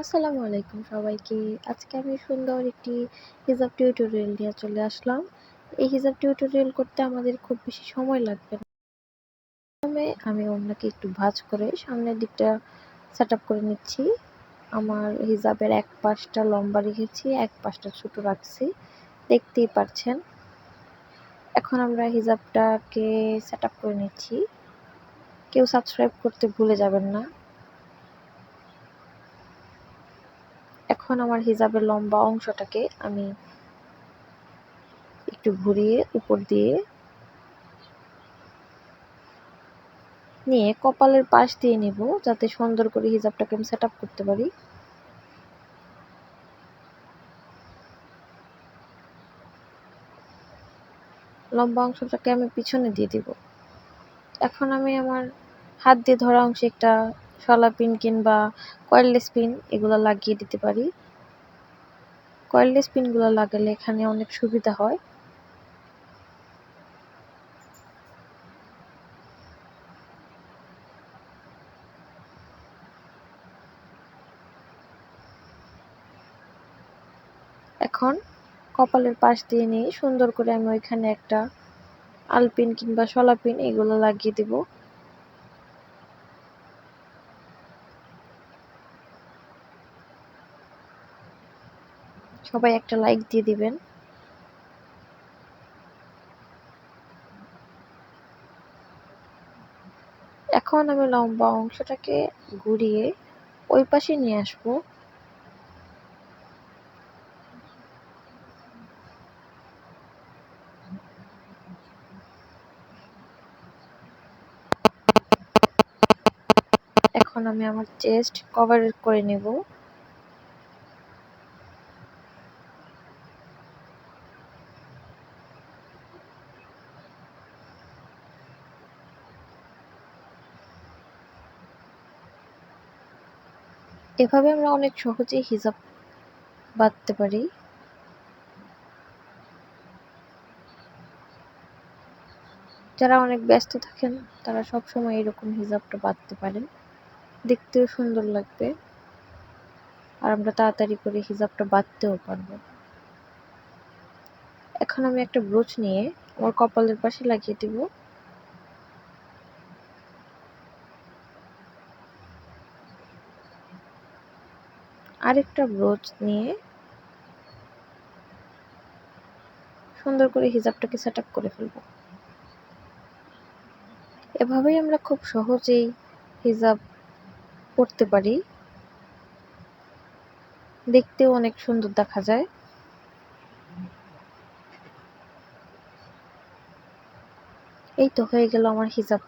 আসসালামু আলাইকুম সবাইকে। আজকে আমি সুন্দর একটি হিজাব টিউটোরিয়াল নিয়ে চলে আসলাম। এই হিজাব টিউটোরিয়াল করতে আমাদের খুব বেশি সময় লাগবে না। প্রথমে আমি ওনাকে একটু ভাঁজ করে সামনের দিকটা সেট করে নিচ্ছি। আমার হিজাবের এক পাশটা লম্বা রেখেছি, এক পাশটা ছোট রাখছি। দেখতেই পারছেন এখন আমরা হিজাবটাকে সেট করে নিচ্ছি। কেউ সাবস্ক্রাইব করতে ভুলে যাবেন না। এখন আমার হিজাবের লম্বা অংশটাকে আমি একটু ঘুরিয়ে উপর দিয়ে নিয়ে কপালের পাশ দিয়ে নিব, যাতে সুন্দর করে হিজাবটাকে আমি সেট করতে পারি। লম্বা অংশটাকে আমি পিছনে দিয়ে দিব। এখন আমি আমার হাত দিয়ে ধরা অংশে একটা শলা পিন কিংবা কয়েললেস পিন এগুলো লাগিয়ে দিতে পারি। কয়েললেস পিনগুলো লাগালে এখানে অনেক সুবিধা হয়। এখন কপালের পাশ দিয়ে নিয়ে সুন্দর করে আমি ওইখানে একটা আলপিন কিংবা শলা পিন এগুলো লাগিয়ে দেবো। সবাই একটা লাইক দিয়ে দিবেন। এখন আমি লম্বা অংশটাকে ঘুরিয়ে ওই পাশে নিয়ে আসব। এখন আমি আমার চেস্ট কভার করে নেব। এভাবে আমরা অনেক সহজেই হিজাব বাঁধতে পারি। যারা অনেক ব্যস্ত থাকেন, তারা সব সময় এরকম হিজাবটা বাঁধতে পারেন। দেখতেও সুন্দর লাগবে। আর আমরা তাড়াতাড়ি করে হিজাবটা বাঁধতেও পারব। এখন আমি একটা ব্রোচ নিয়ে আমার কপালের পাশে লাগিয়ে দিব। আরেকটা ব্রোচ নিয়ে সুন্দর করে হিজাবটাকে সেট আপ করে ফেলব। এভাবেই আমরা খুব সহজেই হিজাব পরতে পারি। দেখতেও অনেক সুন্দর দেখা যায়। এই তো হয়ে গেল আমার হিজাব